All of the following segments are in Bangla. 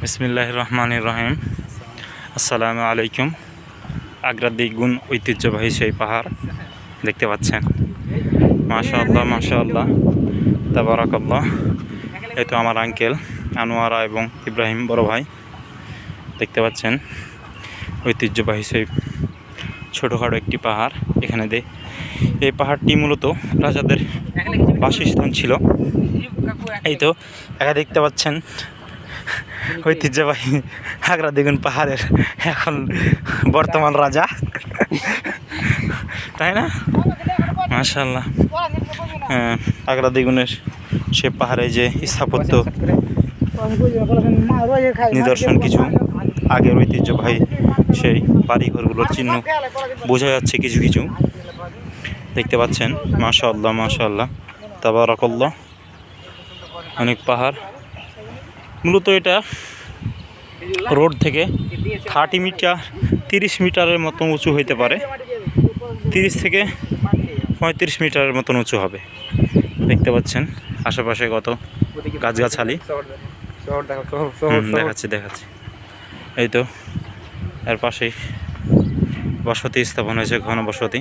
বিসমিল্লাহ রহমান রহিম। আসসালামু আলাইকুম। আগ্রা দ্বিগুণ ঐতিহ্যবাহী সেই পাহাড় দেখতে পাচ্ছেন। মাশাআল্লাহ মাশাআল্লাহ। তাবারাকাল্লাহ। এই তো আমার আঙ্কেল আনোয়ারা এবং ইব্রাহিম বড় ভাই দেখতে পাচ্ছেন। ঐতিহ্যবাহী সেই ছোটোখাটো একটি পাহাড় এখানে দে এই পাহাড়টি মূলত রাজাদের বাসস্থান ছিল। এই তো একা দেখতে পাচ্ছেন ঐতিহ্যবাহী আগ্রা দ্বিগুণ পাহাড়ের এখন বর্তমান রাজা। তাই না? মাশাল্লাহ হ্যাঁ আগ্রা দ্বিগুণের সে পাহাড়ে যে স্থাপত্য নিদর্শন কিছু, আগের ঐতিহ্যবাহী সেই বাড়িঘরগুলোর চিহ্ন বোঝা যাচ্ছে কিছু কিছু। দেখতে পাচ্ছেন, মাশাআল্লাহ মাশাআল্লাহ, তাবারাকাল্লাহ। অনেক পাহাড়। মূলত এটা রোড থেকে থার্টি মিটার তিরিশ মিটারের মতো উঁচু হইতে পারে। তিরিশ থেকে পঁয়ত্রিশ মিটারের মতন উঁচু হবে। দেখতে পাচ্ছেন আশেপাশে কত গাছগাছালি। দেখাচ্ছি দেখাচ্ছি। এই তো এর পাশেই বসতি স্থাপন হয়েছে ঘন বসতি।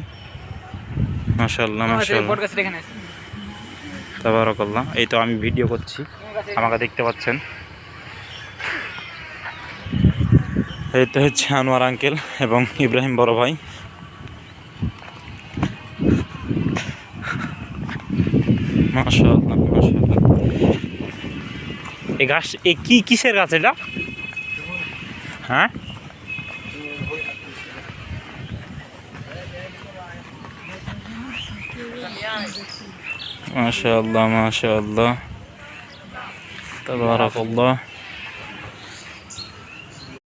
মাশাল্লাহ মাশাল্লাহ তাবারাকাল্লাহ। এই তো আমি ভিডিও করছি। আমাকে দেখতে পাচ্ছেন। এই তো হচ্ছে আনোয়ার আঙ্কেল এবং ইব্রাহিম বড় ভাই। মাশাআল্লাহ মাশাআল্লাহ। এই গাছ, এ কি, কিসের গাছ এটা? হ্যাঁ? মাশাআল্লাহ মাশাআল্লাহ। তাবারাকাল্লাহ।